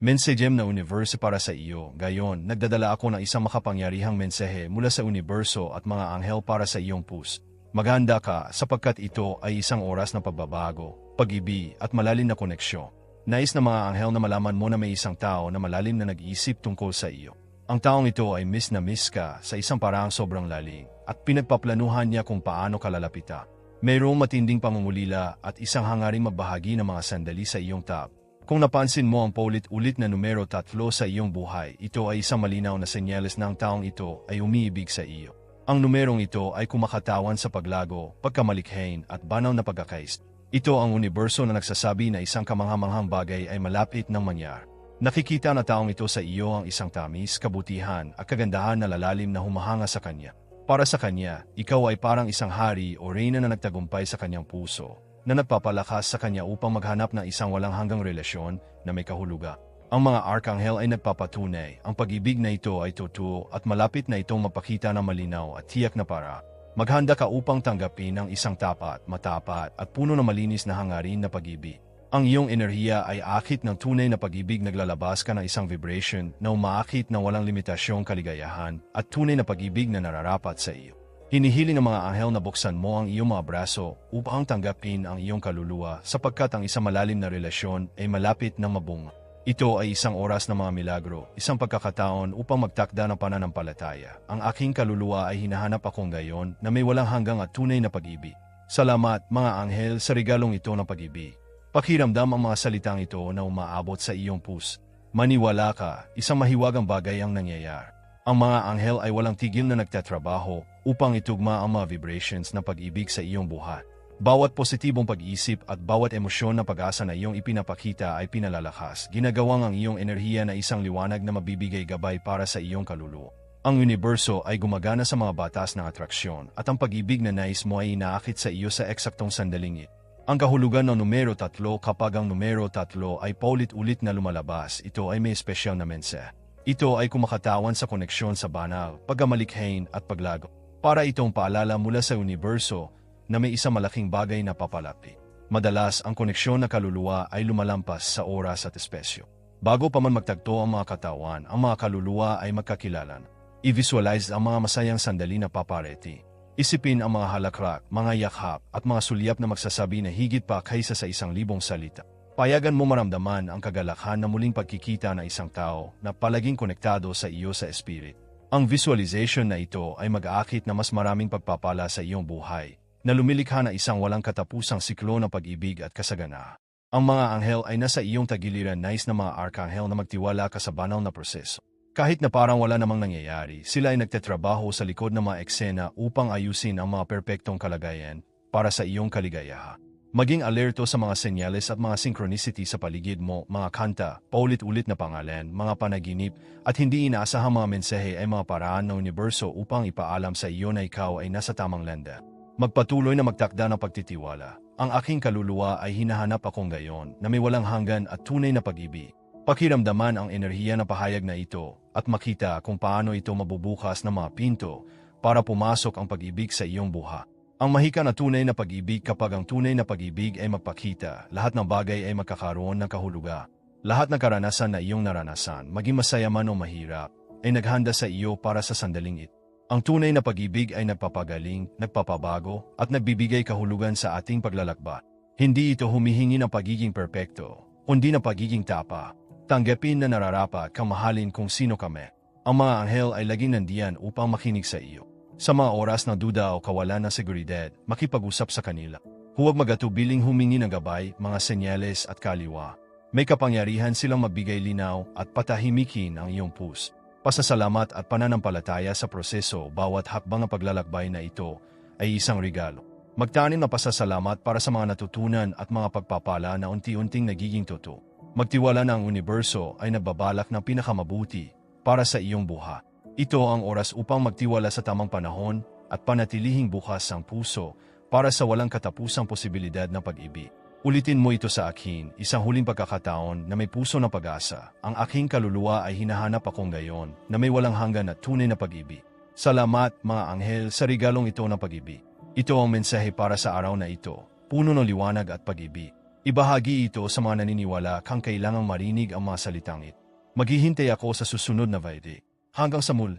Mensagem na universo para sa iyo. Gayon, nagdadala ako ng isang makapangyarihang mensahe mula sa universo at mga anghel para sa iyong pus. Maganda ka sapagkat ito ay isang oras ng pagbabago, pag-ibig at malalim na koneksyon. Nais na mga anghel na malaman mo na may isang tao na malalim na nag-iisip tungkol sa iyo. Ang taong ito ay miss na miss ka sa isang paraang sobrang lalim at pinagpaplanuhan niya kung paano ka lalapita. Mayroong matinding pangungulila at isang hangaring magbahagi ng mga sandali sa iyong tap kung napansin mo ang paulit-ulit na numero tatlo sa iyong buhay, ito ay isang malinaw na senyales na ang taong ito ay umiibig sa iyo. Ang numerong ito ay kumakatawan sa paglago, pagkamalikhain at banaw na pagkakais. Ito ang universo na nagsasabi na isang kamanghamanghang bagay ay malapit ng mangyar. Nakikita na taong ito sa iyo ang isang tamis, kabutihan at kagandahan na lalalim na humahanga sa kanya. Para sa kanya, ikaw ay parang isang hari o reyna na nagtagumpay sa kanyang puso na nagpapalakas sa kanya upang maghanap ng isang walang hanggang relasyon na may kahuluga. Ang mga arkanghel ay nagpapatunay, ang pag-ibig na ito ay totoo at malapit na itong mapakita ng malinaw at tiyak na para. Maghanda ka upang tanggapin ang isang tapat, matapat at puno ng malinis na hangarin na pag-ibig. Ang iyong enerhiya ay akit ng tunay na pag-ibig naglalabas ka ng isang vibration na umaakit ng walang limitasyong kaligayahan at tunay na pag-ibig na nararapat sa iyo. Hinihiling ng mga anghel na buksan mo ang iyong mga braso upang tanggapin ang iyong kaluluwa sapagkat ang isang malalim na relasyon ay malapit na mabunga. Ito ay isang oras ng mga milagro, isang pagkakataon upang magtakda ng pananampalataya. Ang aking kaluluwa ay hinahanap akong gayon na may walang hanggang at tunay na pag-ibig. Salamat mga anghel sa regalong ito ng pag-ibig. Pakiramdam ang mga salitang ito na umaabot sa iyong pus. Maniwala ka, isang mahiwagang bagay ang nangyayari. Ang mga anghel ay walang tigil na nagtatrabaho upang itugma ang mga vibrations ng pag-ibig sa iyong buhay. Bawat positibong pag-iisip at bawat emosyon na pag-asa na iyong ipinapakita ay pinalalakas, ginagawang ang iyong enerhiya na isang liwanag na mabibigay gabay para sa iyong kaluluwa. Ang universo ay gumagana sa mga batas ng atraksyon at ang pag-ibig na nais mo ay inaakit sa iyo sa eksaktong sandaling ito. Ang kahulugan ng numero tatlo kapag ang numero tatlo ay paulit-ulit na lumalabas, ito ay may espesyal na mensahe. Ito ay kumakatawan sa koneksyon sa banal, pagkamalikhain at paglago. Para itong paalala mula sa universo na may isang malaking bagay na papalapit. Madalas ang koneksyon na kaluluwa ay lumalampas sa oras at espesyo. Bago pa man magtagto ang mga katawan, ang mga kaluluwa ay magkakilalan. I-visualize ang mga masayang sandali na papareti. Isipin ang mga halakrak, mga yakhap at mga sulyap na magsasabi na higit pa kaysa sa isang libong salita. Payagan mo maramdaman ang kagalakhan na muling pagkikita ng isang tao na palaging konektado sa iyo sa spirit. Ang visualization na ito ay mag-aakit na mas maraming pagpapala sa iyong buhay, na lumilikha na isang walang katapusang siklo ng pag-ibig at kasagana. Ang mga anghel ay nasa iyong tagiliran nais na mga arkanghel na magtiwala ka sa banal na proseso. Kahit na parang wala namang nangyayari, sila ay nagtetrabaho sa likod ng mga eksena upang ayusin ang mga perpektong kalagayan para sa iyong kaligayahan. Maging alerto sa mga senyales at mga synchronicity sa paligid mo, mga kanta, paulit-ulit na pangalan, mga panaginip, at hindi inaasahang mga mensahe ay mga paraan ng universo upang ipaalam sa iyo na ikaw ay nasa tamang landa. Magpatuloy na magtakda ng pagtitiwala. Ang aking kaluluwa ay hinahanap akong gayon na may walang hanggan at tunay na pag-ibig. Pakiramdaman ang enerhiya na pahayag na ito at makita kung paano ito mabubukas ng mga pinto para pumasok ang pag-ibig sa iyong buha. Ang mahika na tunay na pag-ibig kapag ang tunay na pag-ibig ay magpakita, lahat ng bagay ay magkakaroon ng kahuluga. Lahat ng karanasan na iyong naranasan, maging masaya man o mahirap, ay naghanda sa iyo para sa sandaling ito. Ang tunay na pag-ibig ay nagpapagaling, nagpapabago, at nagbibigay kahulugan sa ating paglalakbat. Hindi ito humihingi ng pagiging perpekto, kundi ng pagiging tapa. Tanggapin na nararapat kang mahalin kung sino kami. Ang mga anghel ay laging nandiyan upang makinig sa iyo. Sa mga oras ng duda o kawalan ng seguridad, makipag-usap sa kanila. Huwag magatubiling humingi ng gabay, mga senyales at kaliwa. May kapangyarihan silang magbigay linaw at patahimikin ang iyong pus. Pasasalamat at pananampalataya sa proseso bawat hakbang ng paglalakbay na ito ay isang regalo. Magtanim na pasasalamat para sa mga natutunan at mga pagpapala na unti-unting nagiging totoo. Magtiwala na ang universo ay nagbabalak ng pinakamabuti para sa iyong buha. Ito ang oras upang magtiwala sa tamang panahon at panatilihing bukas ang puso para sa walang katapusang posibilidad ng pag-ibig. Ulitin mo ito sa akin, isang huling pagkakataon na may puso ng pag-asa. Ang aking kaluluwa ay hinahanap akong gayon na may walang hanggan at tunay na pag-ibig. Salamat mga anghel sa regalong ito ng pag-ibig. Ito ang mensahe para sa araw na ito, puno ng liwanag at pag-ibig. Ibahagi ito sa mga naniniwala kang kailangang marinig ang mga salitang ito. Maghihintay ako sa susunod na video. Hanggang sa mul.